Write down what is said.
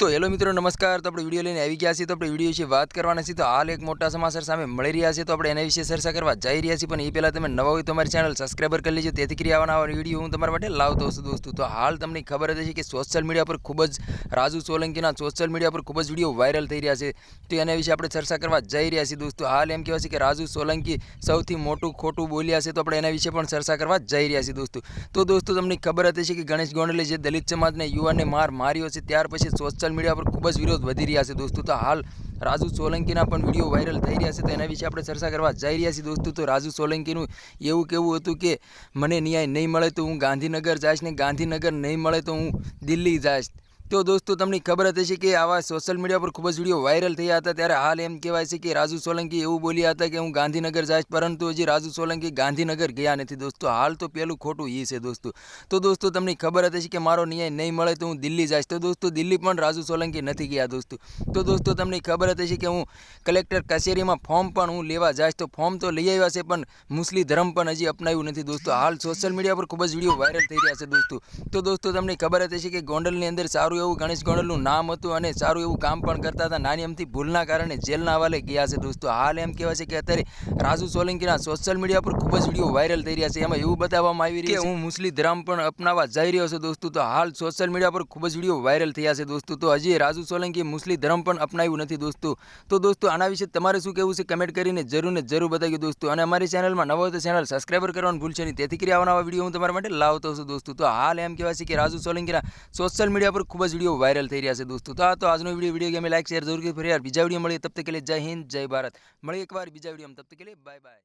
તો હેલો મિત્રો, નમસ્કાર. તો આપણે વીડિયો લઈને આવી ગયા છીએ. તો આપણે વીડિયો વિશે વાત કરવાના છીએ. તો હાલ એક મોટા સમાચાર સામે મળી રહ્યા છે. તો આપણે એના વિશે ચર્ચા કરવા જઈ રહ્યા છીએ. પણ એ પહેલાં તમે નવા હોય તમારી ચેનલ સબસ્ક્રાઈબર કરી લેજો. તેથી કરી આવવાના વીડિયો હું તમારા માટે લાવતો છું દોસ્તો. તો હાલ તમને ખબર હતી કે સોશિયલ મીડિયા પર ખૂબ જ રાજુ સોલંકીના સોશિયલ મીડિયા પર ખૂબ જ વીડિયો વાયરલ થઈ રહ્યા છે. તો એના વિશે આપણે ચર્ચા કરવા જઈ રહ્યા છીએ દોસ્તો. હાલ એમ કહેવાય છે કે રાજુ સોલંકી સૌથી મોટું ખોટું બોલ્યા છે. તો આપણે એના વિશે પણ ચર્ચા કરવા જઈ રહ્યા છીએ દોસ્તો. તો દોસ્તો, તમને ખબર હતી કે ગણેશ ગોંડલે જે દલિત સમાજને યુવાનને માર માર્યો છે, ત્યાર પછી સોશિયલ મીડિયા પર ખૂબ જ વિરોધ વધી રહ્યા છે દોસ્તો. તો હાલ રાજુ સોલંકીના પણ વીડિયો વાયરલ થઈ રહ્યા છે તો એના વિશે આપણે ચર્ચા કરવા જઈ રહ્યા છીએ દોસ્તો. તો રાજુ સોલંકીનું એવું કેવું હતું કે, મને ન્યાય નહીં મળે તો હું ગાંધીનગર જઈશ ને ગાંધીનગર નહીં મળે તો હું દિલ્હી જઈશ. તો દોસ્તો તમને ખબર જ હશે કે આવા સોશિયલ મીડિયા પર ખૂબ જ વીડિયો વાયરલ થયા હતા. ત્યારે હાલ એમ કહેવાય છે કે રાજુ સોલંકી એવું બોલ્યા હતા કે હું ગાંધીનગર જઈશ, પરંતુ હજી રાજુ સોલંકી ગાંધીનગર ગયા નથી દોસ્તો. હાલ તો પેલું ખોટું એ છે દોસ્તો. તો દોસ્તો, તમને ખબર જ હશે કે મારો ન્યાય નહીં મળે તો હું દિલ્હી જઈશ. તો દોસ્તો, દિલ્હી પણ રાજુ સોલંકી નથી ગયા દોસ્તો. તો દોસ્તો, તમને ખબર જ હશે કે હું કલેક્ટર કચેરીમાં ફોર્મ પણ હું લેવા જઈશ. તો ફોર્મ તો લઈ આવ્યા છે, પણ મુસ્લિમ ધર્મ પણ હજી અપનાવ્યું નથી દોસ્તો. હાલ સોશિયલ મીડિયા પર ખૂબ જ વીડિયો વાયરલ થઈ રહ્યા છે દોસ્તો. તો દોસ્તો, તમને ખબર જ હશે કે ગોંડલની અંદર સારું એવું ગણેશ ગોંડલનું નામ હતું અને સારું એવું કામ પણ કરતા હતા. નાની એમથી ભૂલના કારણે જેલના હવાલે ગયા છે દોસ્તો. હાલ એમ કહેવાય છે કે અત્યારે રાજુ સોલંકીના સોશિયલ મીડિયા પર ખૂબ જ વીડિયો વાયરલ થઈ રહ્યા છે. એમાં એવું બતાવવામાં આવી રહ્યું કે હું મુસ્લિમ ધર્મ પણ અપનાવવા જઈ રહ્યો છું દોસ્તો. તો હાલ સોશિયલ મીડિયા પર ખૂબ જ વીડિયો વાયરલ થયા છે દોસ્તો. તો હજી રાજુ સોલંકી મુસ્લિમ ધર્મ પણ અપનાવ્યું નથી દોસ્તો. તો દોસ્તો આના વિશે તમારે શું કહેવું છે? કમેન્ટ કરીને જરૂર ને જરૂર બતાવ્યું દોસ્તો. અને અમારી ચેનલમાં નવો તો ચેનલ સબસ્ક્રાઈબર કરવાનું ભૂલશે નહીં. તેથી કરી આવવાના વીડિયો હું તમારા માટે લાવતો છું દોસ્તો. તો હાલ એમ કહેવાય છે કે રાજુ સોલંકીના સોશિયલ મીડિયા પર ખૂબ જ વીડિયો વાયરલ થઈ રહ્યા છે દોસ્તો તો આ તો આજનો વીડિયો વીડિયો ગમે લાઈક શેર જરૂર કરી ફરી યાર બીજા વીડિયો મળીએ તબ તક કે લીએ જય હિન્દ જય ભારત મળીએ એકવાર બીજા વીડિયો તબ તક કે લીએ બાય બાય